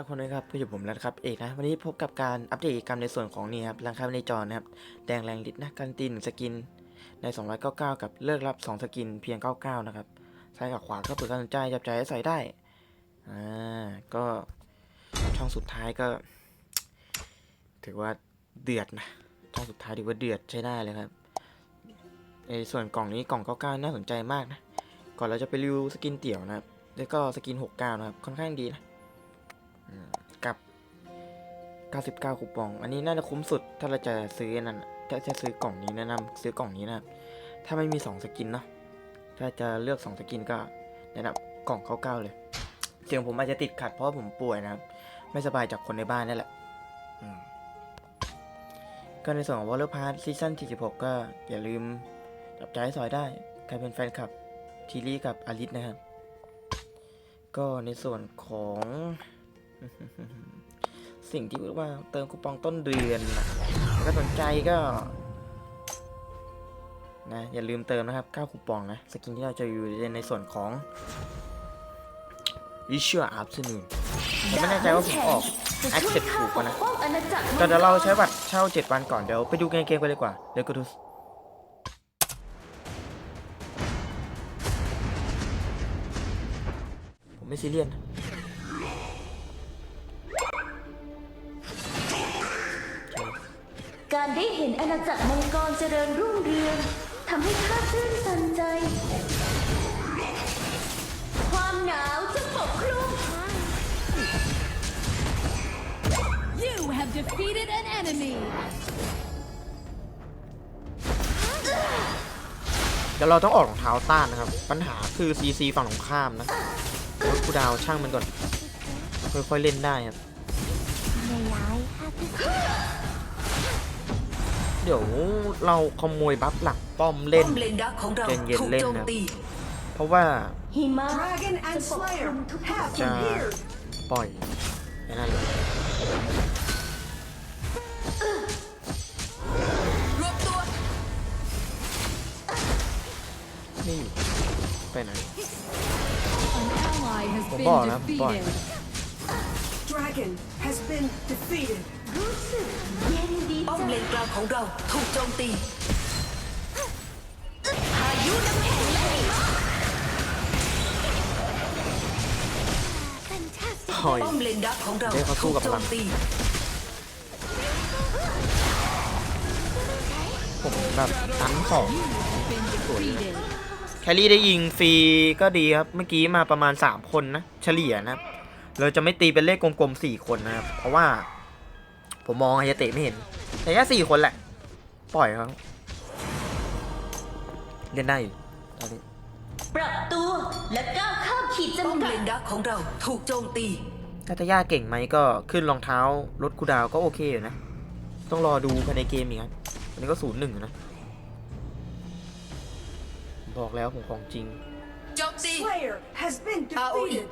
ทุกคนด้ครับผู้อยู่ผมแล้วครับเอกนะวันนี้พบกับการอัปเดตกิจกรรมในส่วนของนี่ครับรังค่าในจอนะครับแดงแรงฤทธิ์นะการันตีหนึ่งสกินใน 299 กับเลิกรับ 2 สกินเพียง 99 นะครับซ้ายกับขวาก็เปิดการสนใจจับใจใส่ได้อ่าก็ช่องสุดท้ายก็ ถือว่าเดือดนะช่องสุดท้ายถือว่าเดือดใช้ได้เลยครับในส่วนกล่องนี้กล่อง 99 น่าสนใจมากนะก่อนเราจะไปรีวิวสกินเตี่ยวนะครับแล้วก็สกิน 69 นะครับค่อนข้างดีนะ กับ 99คูปอง อันนี้น่าจะคุ้มสุดถ้าเราจะซื้อนั่นน่ะถ้าจะซื้อกล่องนี้แนะนำซื้อกล่องนี้นะครับถ้าไม่มี 2 สกินเนาะถ้าจะเลือก 2 สกินก็แนะนำกล่อง99เลยเสียงผมอาจจะติดขัดเพราะผมป่วยนะครับไม่สบายจากคนในบ้านนี่แหละก็ในส่วนของ Water Pass ซีซั่น46 ก็อย่าลืมจับใจสอยได้ ใครเป็นแฟนคลับทีรี่กับอลิสนะครับ ก็ในส่วนของ สิ่งที่ว่าเติมคูปองต้นเดือนนะถ้าสนใจก็ นะอย่าลืมเติมนะครับ9คูปองนะ สกินที่เราจะอยู่ในส่วนของ v i s u a l Afternoon ผมไม่แน่ใจว่าผมออก Accept ถูกปะนะก็เดี๋ยวเราใช้บัตรเช่า7วันก่อนเดี๋ยวไปดูเกมเกมกันเลยกว่าเดี๋ยวก็ดูผมไม่ซีเรียสนะ การได้เห็นอาณาจักรมังกรเจริญรุ่งเรืองทำให้ข้าชื่นตันใจ ความหนาวจะปกคลุม You have defeated an enemy. เดี๋ยวเราต้องออกรองเท้าต้านนะครับ ปัญหาคือ CC ฝั่งตรงข้ามนะรถกูดาวช่างมันก่อน ค่อยๆเล่นได้ครับ เดี๋ยวเราขโมยบัฟหลังป้อมเล่นป้อมเลนดักของเราใจเย็นถูกเล่นโจมนะตีเพราะว่าหิมะ Dragon จะ and ปกคลุ Slayer มทุก have จะ appeared. ปล่อยแค่นั้นเลยรวบตัวนี่อยู่ไปไหน An ally has Bon, been bon, hein, bon. defeated. Dragon has been defeated. รู้สึกเย็นดีป้อมจังเลนกลางของเราถูกโจมตีพายุน้ำแข็งและหิมะปล่อยป้อมเลนดักของเราเดี๋ยวเขาสู้ถูกกับโจพลัมงตีผมแบบตันสอง Been defeated. แคลรี่ได้ยิงฟรีก็ดีครับ เมื่อกี้มาประมาณ 3 คนนะ เฉลี่ยนะครับ เราจะไม่ตีเป็นเลขกลมๆ4คนนะครับ เพราะว่า ผมมองอายาเตะไม่เห็น แต่แค่4คนแหละ ปล่อยเขาเล่นได้อยู่ตอนนี้ปรับตัวและก้าวข้ามขีดป้อมจำกัเลดนดักของเราถูกโจมตีถ้าตาย่าเก่งไหมก็ขึ้นรองเท้ารถคูดาวก็โอเคอยู่นะ ต้องรอดูภายในเกมอีกครับอันนี้ก็ศูนย์หนึ่งนะ บอกแล้วผมของจริงโจมตี Slayer has been AOE. defeated.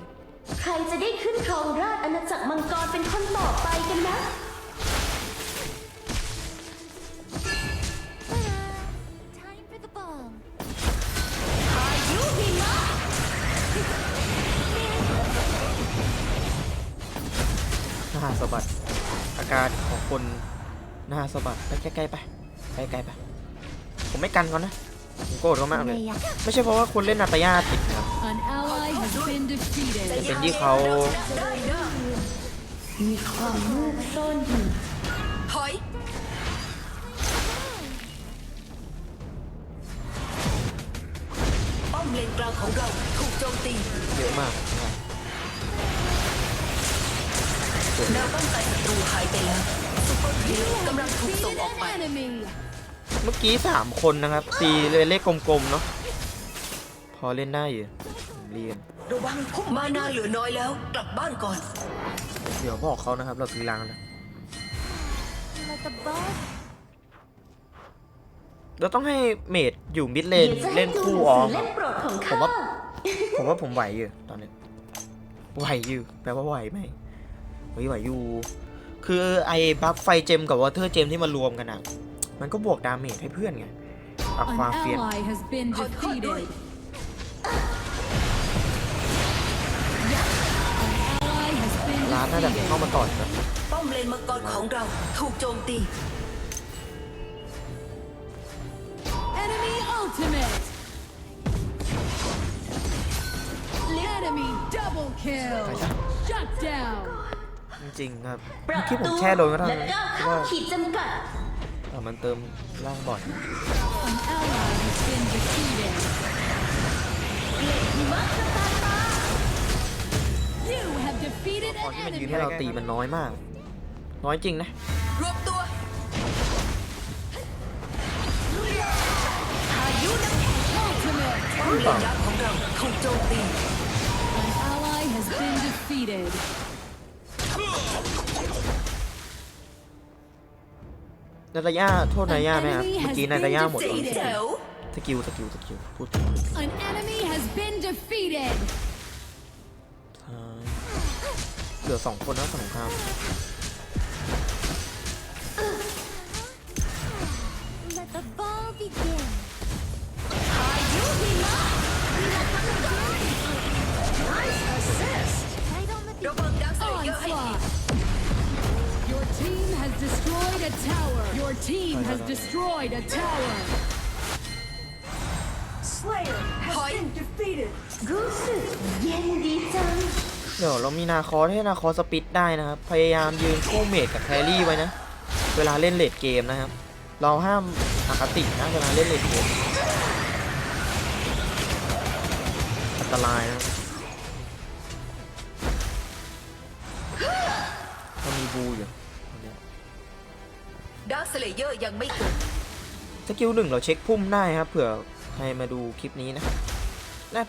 ใครจะได้ขึ้นครองราชย์อาณาจักรมังกรเป็นคนต่อไปกันนะ คนหน้าสะบัดไปใกล้ๆไปไปไกลๆไป ผมไม่กันก่อนนะผมโกรธเขามากเลย ไม่ใช่เพราะว่าคนเล่นนาตาย่าติดนะครับ An ally has been แต่ defeated. เป็นที่เขา กำลังถูกส่ง Defeated ออกไป an enemy. เมื่อกี้สามคนนะครับ ตีเลยเลขกลมๆเนาะ พอเล่นได้อยู่ผมเรียนระวังพุ่มมานาเหลือน้อยแล้ว กลับบ้านก่อน เดี๋ยวบอกเขานะครับ เราซื้อรังนะ Like a bug. เราต้องให้เมดอยู่มิดเลนเดี๋ยวจะให้เล่นดูคู่หนังออสืมอครัเล่บมโปรดของผมข้าว่าผมว่าผมไหวอยู่ตอนนี้ไหวอยู่แปลว่าไหวไหมเฮ้ยไหวอยู่ คือไอ้บัฟไฟเจมกับวอเตอร์เจมที่มารวมกันอะ มันก็บวกดาเมจให้เพื่อนไงปรับ An ความเฟียน ally has been Hot, hot, defeated. hot. An ally has been ร้านน่าจะเข้ามาต่อยนะป้อมเลนมังกรของเราถูกโจมตี Enemy ultimate. Enemy double kill. Shut down. จริงๆครับประเมื่อกี้ผมตูแช่โดนก็ได้และนะก้าวเพเข้าราะว่าขีดจำกัดเออมันเติมร่างบ่อย An ally has been defeated. หิมะสตาร์ตา You have defeated ตอน an ที่มันยืน enemy. ให้เราตีมันน้อยมาก น้อยจริงนะรวบตัว Ultimate. ป้อมเลนยักษ์ของเราถูกโจมตี An ally has been defeated. นาตาย่าโทษนายย่าไหมครับเมื่อกี้นายตาย่าหมดเจ๋งแจ๋วสกิลสกิลสกิลพูดถึง An enemy has been defeated. ใช่เหลือสองคนนะสงคราม Let the ball begin ระวังดักสเลเยอร์ให้ที Onslaught. Your team has destroyed a tower. Your team has destroyed a tower. Slayer has Hi. been defeated. รู้สึกเย็นดีจัง เดี๋ยวเรามีนาคอสให้นาคอสสปิดได้นะครับ พยายามยืนคู่เมดกับแครี่ไว้นะ เวลาเล่นเลดเกมนะครับ เราห้ามอคตินะเวลาเล่นเลดเกมอันตรายนะเรามีบูอยู่ ดักสเลเยอร์ยังไม่เกิดสกิลหนึ่งเราเช็คพุ่มได้ครับเผื่อใครมาดูคลิปนี้นะน่า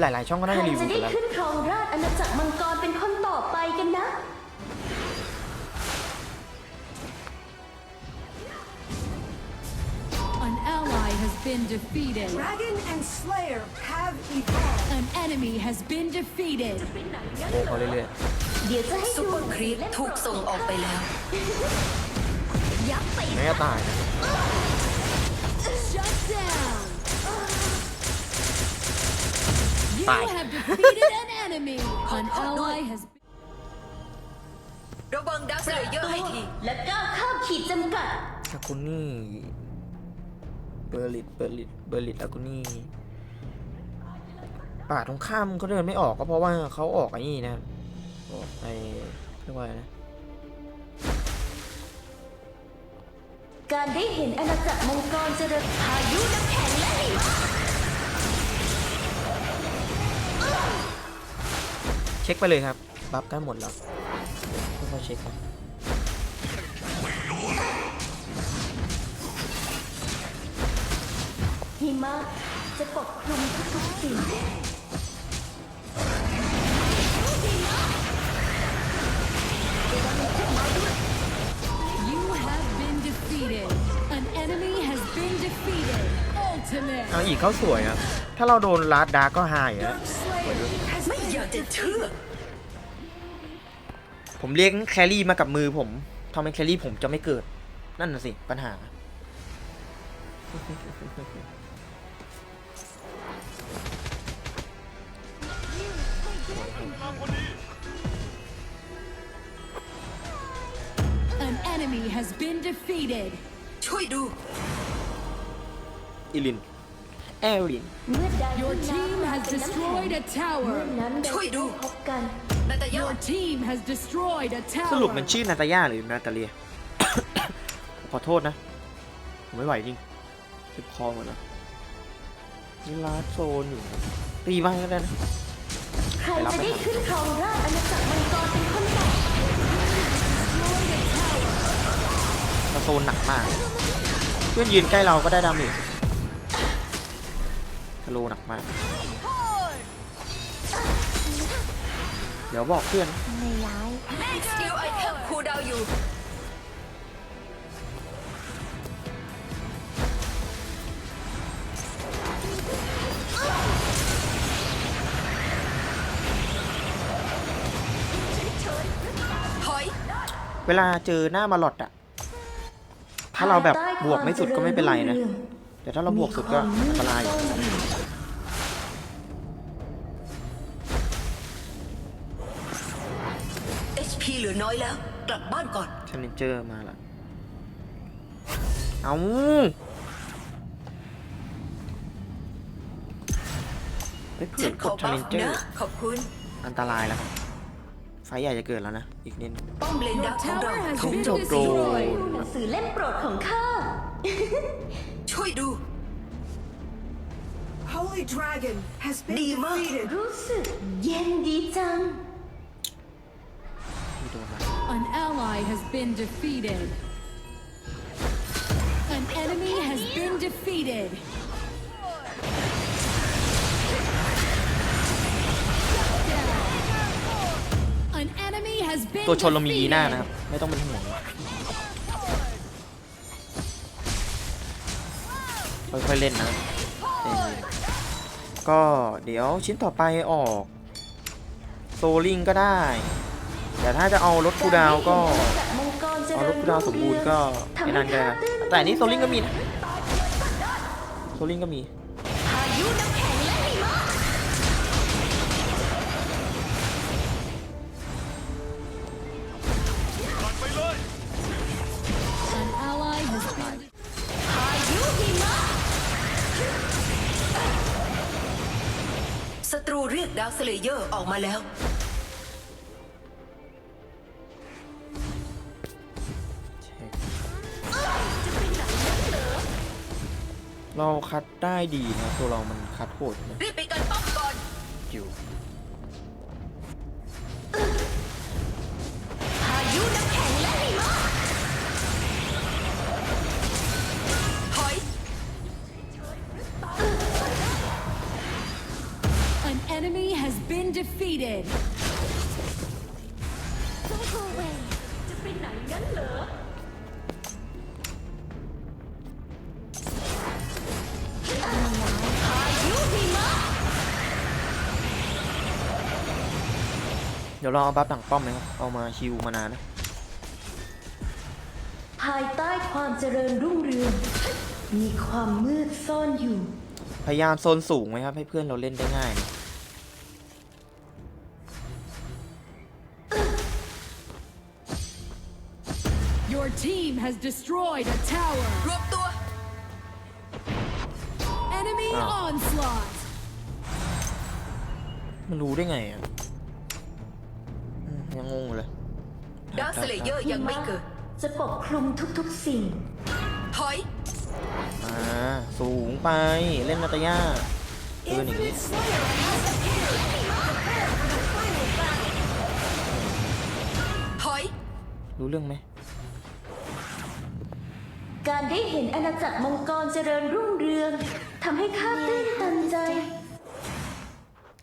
หลาย ๆ ช่องก็ใครน่าจะรีวิจะวได้กันแล้วขึ้นครองราชอาณาจักรมังกรเป็นคนต่อไปกันนะ An ally has been defeated. Dragon and Slayer have evolved. An enemy has been defeated. โอ้เขาเรื่อยเดี๋ยวจะให้ซุปดูเปอร์ครีปถูกส่งออกไปแล้ว ยับไปๆไม่ก็ตายนะ Shut down. You Bye. have defeated an enemy. An ally has been ระวังดักสเลเยอร์ให้ที และก้าวข้ามขีดจำกัด อากุนี่เบอร์ลิตเบอร์ลิตเบอร์ลิตอากุนี่ป่าตรงข้ามเขาเดินไม่ออกก็เพราะว่าเขาออกไอ้นี่นะครับออกไอ้เรียกว่าอะไรนะ การได้เห็นอาณาจักรมังกรเจริญพายุน้ำแข็งและหิมะเช็คไปเลยครับ บัฟกล้หมดแล้วค่อยๆเช็คนะหิมะจะปกคลุมทุกๆสิ่ง เอาอีกเขาสวยครับถ้าเราโดนลาดดาร์กก็หายนะ Slayer has ไม่อยากจะเชื่อผมเลี้ยงแครี่มากับมือผมทำไมแครี่ผมจะไม่เกิด นั่นน่ะสิ ปัญหา An enemy has been defeated. ช่วยดู อิลินแอรินเมื่อใด Your ที่ team น้ำ has เป็นน้ำแข็ง destroyed a เมื่ tower. อนั้นเราช่วยดูจะพบกัน นาตาย่า Your team has destroyed a สรุป tower. มันชื่อนาตาย่าหรือนาตาเลีย ขอโทษนะ ผมไม่ไหวจริงเจ็บคอหมดแล้วนี่ลาดโซนอยู่นะตีบ้างก็ได้นะ ใครจะได้ขึ้นครองราชอาณาจักรมังกรเป็นคนต่อลาโซนหนักมาก เพื่อนยืนใกล้เราก็ได้ดาเมจ ทะโลหนักมาก เดี๋ยวบอกเพื่อน ไม่ร้ายสกิลไอเทมคูลดาวน์อยู่ถอยเวลาเจอหน้ามาหลอดอะถ้าเราแบบบวกไม่สุดก็ไม่เป็นไรนะ แต่ถ้าเราบวกสุดก็อันตรายอยู่เหลื น้อยแล้ว กลับบ้านก่อนชาเลนเจอร์มาละเอาไปเผื่ฉัอนขกอดชาบัเลฟนเจอนะร์ขอบคุณ อันตรายแล้วครับไฟใหญ่จะเกิดแล้วนะ อีกนิดป้อมเลน Your ดักของเรา tower has ถูก been โจมตี destroyed. หนังสือเล่มโปรดของข้า ช่วยดู Holy Dragon has been Đi mà. defeated. รู้สึกเย็นดีจังที่โดนมา An ally has been defeated. An enemy has been defeated. An enemy has been ตัวชนเรามีอีหน้า defeated. นะครับ ไม่ต้องเป็นห่วงค่อยๆเล่นนะเล่นๆก็เดี๋ยวชิ้นต่อไปออกโซลิงก็ได้ แต่ถ้าจะเอารถคูดาวก็เอารถคูดาวสมบูรณ์ก็ไอ้นั่นก็ได้นะแต่อันนี้โซลิงก็มีนะโซลิงก็มีศัตรูเรียกดาวสเลเยอร์ออกมาแล้ว เราคัดได้ดีนะตัวเรามันคัดโหดนะรีบไปกันป้อมก่อนอยู่พายุน้ำแข็งและหิมะถอย An enemy has been defeated. เดี๋ยวเราเอาบัฟหลังป้อมนะครับ เอามาฮิวมานานนะ ภายใต้ความเจริญรุ่งเรือง มีความมืดซ่อนอยู่ พยายามโซนสูงไว้ครับ ให้เพื่อนเราเล่นได้ง่ายนะ Your team has destroyed a tower. รวมตัว Enemy Ah. onslaught. มันรู้ได้ไงอะอืม ยังงงอยู่เลยดาวสเลเยอร์ยังไม่เกิด จะปกคลุมทุกๆสิ่ง ถอย อ่าสูงไปเล่นนาตาย่าเอออย่างนี้ ถอย รู้เรื่องไหมการได้เห็นอาณาจักรมังกรเจริญรุ่งเรืองทำให้ข้าตื้นตันใจ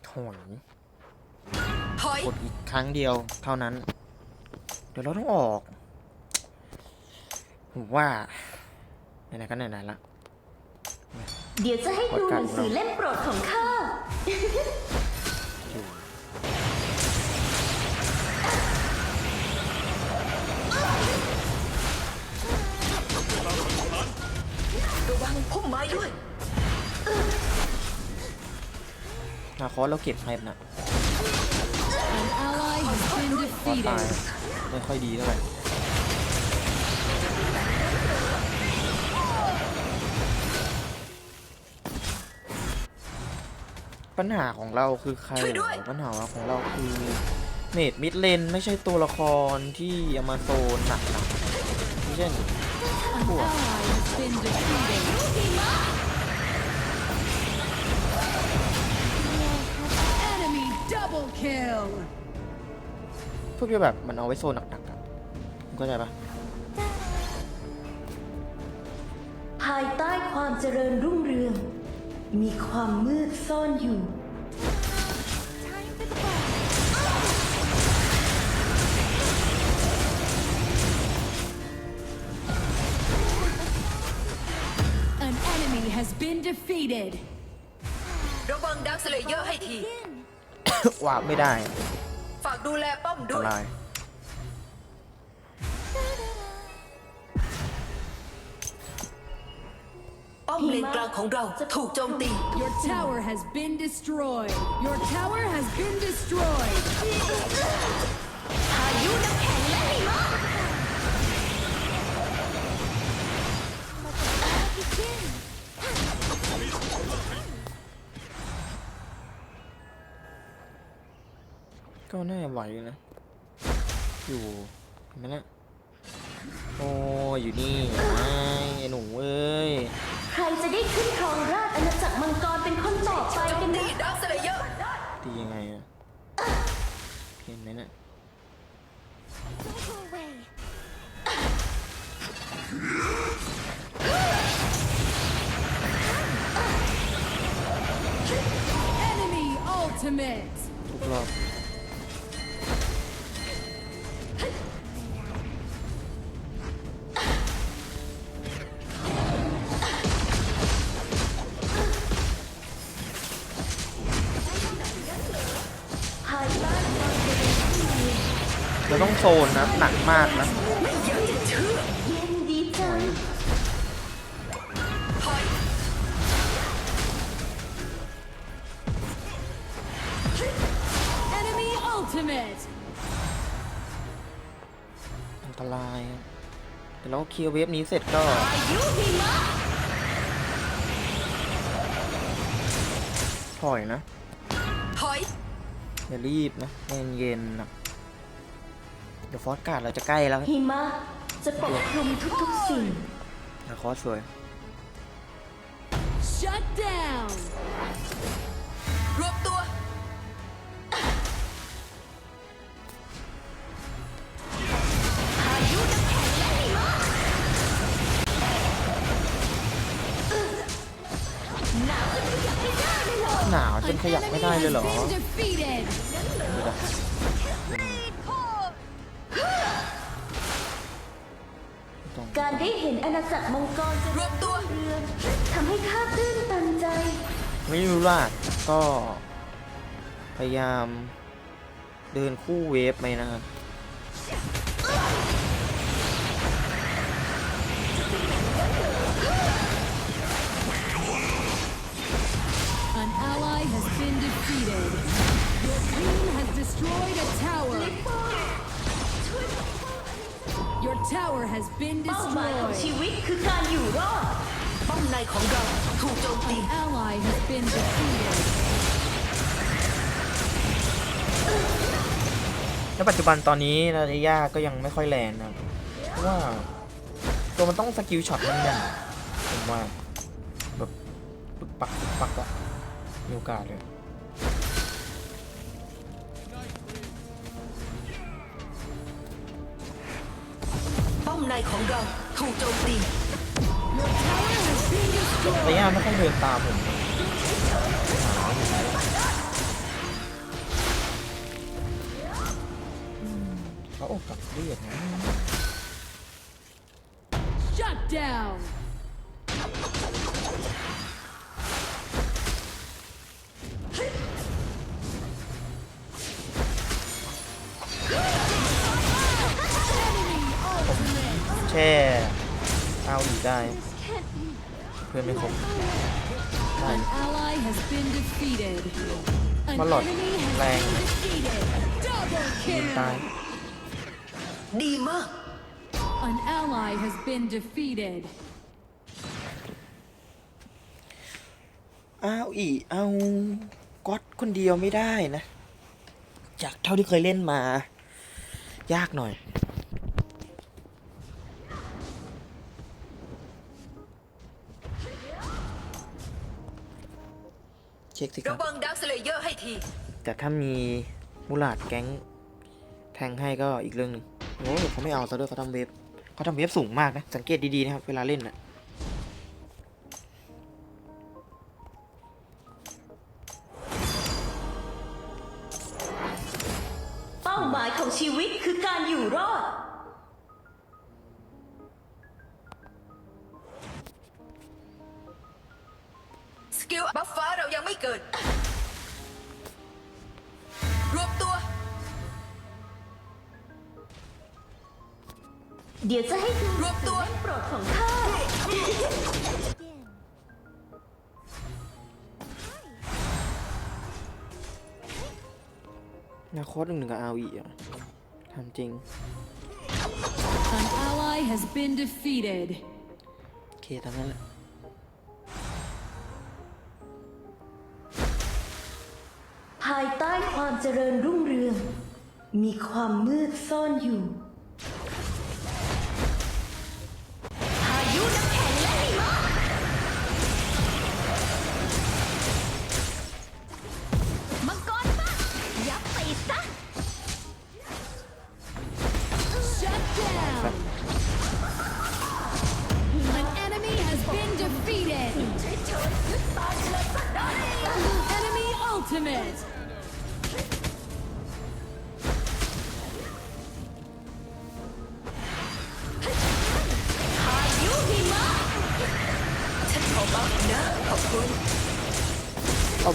โถย ถอย กดอีกครั้งเดียวเท่านั้น เดี๋ยวเราต้องออกผมว่าไหนๆก็ไหนๆละ เดี๋ยวจะให้ดูหนังสือเล่มโปรดของข้าอยู่ระวังพุ่มไม้ด้วย นาคอสเราเก็บให้นะ An ขอตายไม่ค่อยดีเท่าไหร่ปัญหาของเราคือใครเหรอปัญหาของเราคือเมดมิดเลนไม่ใช่ตัวละครที่เอามาโซนหนักนักๆเช่น An ally has พวกที่แบบมันเอาไว้โซนหนักๆอะมึงเข้าใจปะภายใต้ความเจริญรุ่งเรือง มีความมืดซ่อนอยู่ An enemy has been defeated. ระวังดาวสเลเยอร์ให้ทีวาบไม่ได้อะฝาก ดูแลป้อมอันด้ตวยรายป้อมเลนกลางของเราถูกโจมตี Your tower has been destroyed. Your tower has been destroyed. พายุน้ำแข็งและหิมะ ก็น่าจะไหวอยู่นะ อยู่เห็นไหมนะโอ้ยอยู่นี่ไอ้ไอ้หนูเอ้ย ใครจะได้ขึ้นครองราชย์อาณาจักรมังกรเป็นคนต่อไปโจกัมนตีนะดาร์คสเลเยอร์ตียังไงอะเห็นไหมนะ Enemy ultimate. ทุกรอบ โซนนะ หนักมากนะเย็นดีจังถอย Enemy ultimate. อันตรายอะแต่เราเคลียร์เวฟนี้เสร็จก็พายุหิมะถอยนะถอยอย่ารีบนะเย็นๆนะ เดี๋ยวฟอสการ์ดเราจะใกล้แล้วหิมะจะปกคลุมทุกๆสิ่งนะคอสสวย Shut down. รวบตัวพายุน้ำแข็งและหิมะหนาวจนขยับไม่ได้เลยเหรอ การได้เห็นอาณาจักรมังกรเจะรวบตัวเรืองทำให้ข้าตื้นตันใจ ไม่รู้ล่ะก็ พยายาม เดินคู่เวฟไปนะครับ An ally has been defeated. Your team has destroyed a tower. Your tower has been เป้าหมายของชี destroyed. วิตคือการอยู่รอด ป้อมในของเราถูกโจมตี An ally has been defeated. ในปัจจุบันตอนนี้นาเดียก็ยังไม่ค่อยแรงนะครับเพราะว่าตัวมันต้องสกิลช็อตมันอย่างผมว่าแบบปึกปักปึกปักอะมีโอกาสเลย ในของเราถูกโจมตี Your tower has been นา destroyed. เดียไม่ค่อยเดินตามผมเขาอกกับเลือดนะ Shut down. าอีกได้เพื่อนไม่ครบได้ An ally has been defeated. An Mà lọt enemy has làng. been defeated. Double ยิง kill. ตายดีมาก An ally has been defeated. อ้าวอีเอาก๊อตคนเดียวไม่ได้นะ จากเท่าที่เคยเล่นมา ยากหน่อย ช็คสิคระรับวังดาวสเลเยอร์ให้ทีแต่ถ้ามีมูลาดแก๊งแทงให้ก็อีกเรื่องหนึ่งโอ้เขาไม่เอาซะด้วยเขาทำเวฟเขาทำเวฟสูงมากนะ สังเกตดีๆนะครับ เวลาเล่นนะ กิลบัฟฟ้าเรายังไม่เกิด รวบตัว เดี๋ยวจะให้ดูรวบตัวโปรดของข้า นาคอสหนึ่งหนึ่งกับอาวีอะทำจริง An ally has been defeated. โอเคตามนั้นแหละ เจริญรุ่งเรือง มีความมืดซ่อนอยู่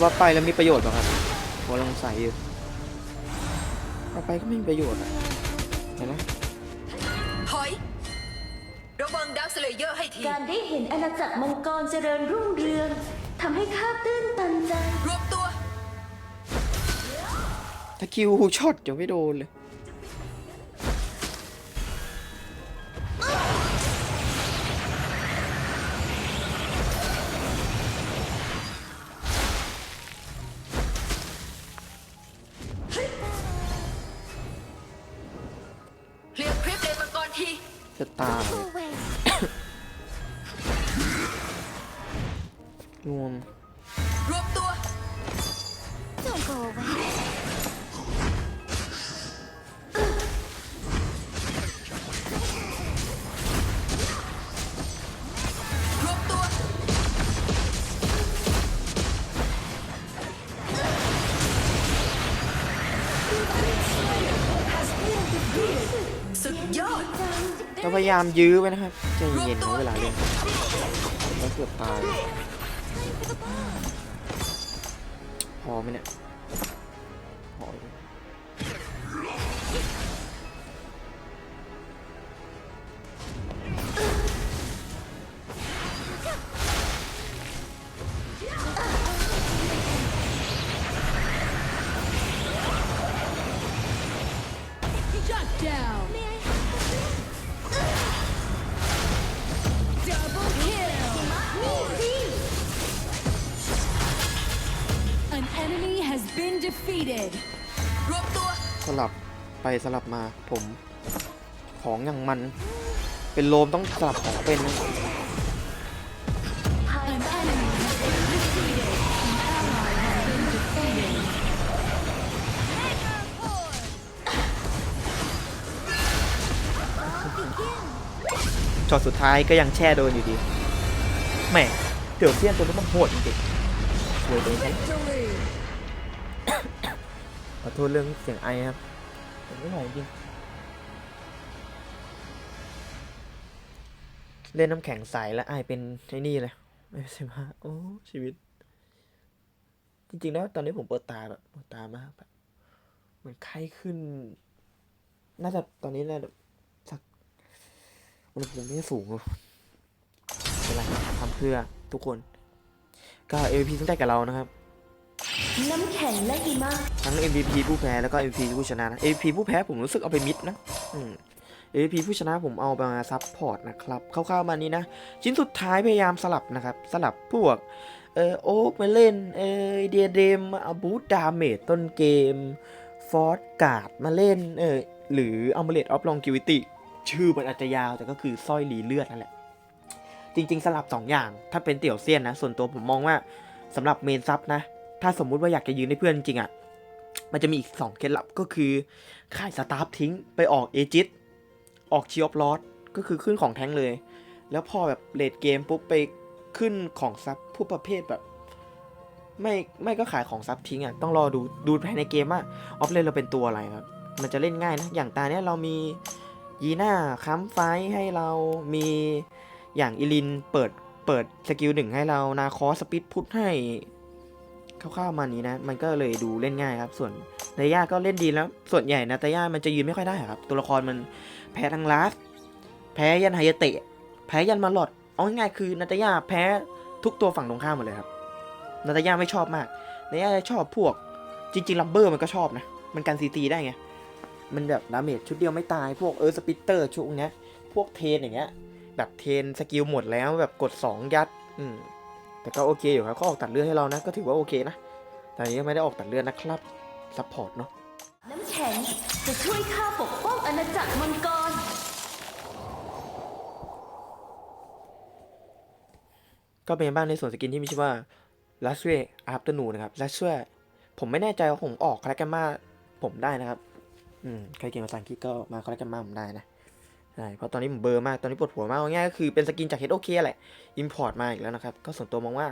ว่าไปแล้วมีประโยชน์ป่ะครับผมลองใส่อยู่เอาไปก็ไม่มีประโยชน์อะเห็นไหมถอย ระวังดาวสเลเยอร์ให้ที การได้เห็นอาณาจักรมังกรเจริญรุ่งเรืองทำให้ข้าตื้นตันใจ รวมตัวถ้าคิวช็อตจะไม่โดนเลย พยายามยื้อไว้นะครับใจเย็นเวลาเล่นแล้วเกือบตายพอไหมเนี่ยพอ สลับมาผมของอย่างมัน เป็นโลมต้องสลับของเป็นนะ An enemy has been defeated. An ally has been defeated. ช็อตสุดท้ายก็ยังแช่โดนอยู่ดีแหมเดี๋ยวเซียนตัวนี้มันโหดจริงๆสวยเลยใช่ Victory. ขอโทษเรื่องเสียงไอครับ ผมไม่ไหวจริง เล่นน้ำแข็งใสแล้วไอเป็นไอ้นี่เลยไม่ใช่มาโอ้ชีวิต จริง ๆ แล้วตอนนี้ผมปวดตาแบบปวดตามากแบบเหมือนไข้ขึ้น น่าจะตอนนี้น่าจะสักอุณหภูมิไม่สูงหรอกเป็นไรทำเพื่อทุกคน ก็ MVP ตั้งแต่กับเรานะครับ น้ำแข็งและหิมะทั้ง MVP ผู้แพ้แล้วก็ MVP ผู้ชนะนะ MVP ผู้แพ้ผมรู้สึกเอาไปมิดนะอืม MVP ผู้ชนะผมเอามาซับพอร์ตนะครับคร่าวๆมานี้นะ ชิ้นสุดท้ายพยายามสลับนะครับ สลับพวกเออโอ๊กมาเล่นเออเดียเดมอาบูดาเมจต้นเกม ฟอร์สการ์ดมาเล่นเออหรืออัมเบเลตออฟลองกิวิติชื่อมันอาจจะยาวแต่ก็คือสร้อยหลีเลือดนั่นแหละ จริง ๆ สลับ 2 อย่างถ้าเป็นเตี่ยวเซียนนะ ส่วนตัวผมมองว่าสำหรับเมนซับนะ ถ้าสมมุติว่าอยากจะยืนให้เพื่อนจริงอะ่ะ มันจะมีอีก 2 เคล็ดลับก็คือ ขายสตาฟทิ้งไปออกเอจิตออกชีออฟลอสก็คือขึ้นของแท้งเลย แล้วพอแบบเลดเกมปุ๊บไปขึ้นของซับผู้ประเภทแบบ ไม่ไม่ก็ขายของซับทิ้งอะ่ะต้องรอดูดูภายในเกมว่าออฟเลนเราเป็นตัวอะไรครับมันจะเล่นง่ายนะ อย่างตาเนี้ยเรามียีน่าค้ำไฟให้เรามีอย่างอิลินเปิดเปิดสกิลหนึ่งให้เรานาคอสปิดพุทให้ คร่าวๆมานี้นะ มันก็เลยดูเล่นง่ายครับ ส่วนนายาก็เล่นดีแล้ว ส่วนใหญ่นะตายามันจะยืนไม่ค่อยได้ครับ ตัวละครมันแพ้ทั้งลาส แพ้ยันไฮยาเตะ แพ้ยันมาหลอด เอาง่ายๆคือนาตายาแพ้ทุกตัวฝั่งตรงข้ามหมดเลยครับ นาตายาไม่ชอบมากนาตายาชอบพวก จริงๆลัมเบอร์มันก็ชอบนะ มันกันซีตีได้ไง มันแบบดาเมจชุดเดียวไม่ตาย พวกเออสปิตเตอร์ชุดเนี้ยพวกเทนอย่างเงี้ย แบบเทนสกิลหมดแล้วแบบกด 2 ยัด อืม แต่ก็โอเคอยู่ครับเขาออกตัดเลือดให้เรานะ ก็ถือว่าโอเคนะ แต่อันนี้ก็ไม่ได้ออกตัดเลือดนะครับ ซัพพอร์ตเนาะ น้ำแข็งจะช่วยข้าปกป้องอาณาจักรมังกร ก็เป็นบ้านในส่วนสกินที่มีชื่อว่า l a s w a y Afternoon นะครับ l a s w a y ผมไม่แน่ใจว่าผมออกคาแรกมาผมได้นะครับ อืม ใครเก่งภาษาอังกฤษก็มาคาแรกมาผมได้นะ ใช่เพราะตอนนี้ผมเบอร์มาก ตอนนี้ปวดหัวมากง่ายก็คือเป็นสกินจาก HOK แหละ Import มาอีกแล้วนะครับ ก็ส่วนตัวมองว่า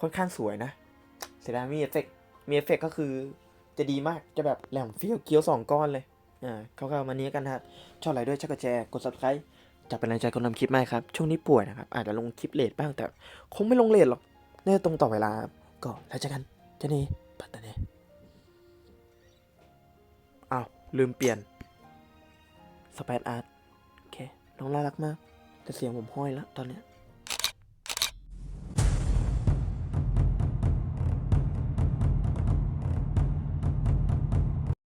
ค่อนข้างสวยนะ เสียดายมีเอฟเฟกมีเอฟเฟกก็คือจะดีมาก จะแบบแหลมเฟี้ยวเกี้ยวสองก้อนเลย อ่าเข้าก็มานี้กันนะครับชอบอะไรด้วยช่วยกดแชร์กด subscribe จะเป็นแรงใจคนทำคลิปไหมครับ ช่วงนี้ป่วยนะครับ อาจจะลงคลิปเลทบ้างแต่คงไม่ลงเลทหรอกน่าจะตรงต่อเวลา ก็แล้วเจอกันเจนี่ปัตตานีอ้าวลืมเปลี่ยนสเปซอาร์ต น้องน่ารักมาก แต่เสียงผมห้อยแล้วตอนเนี้ย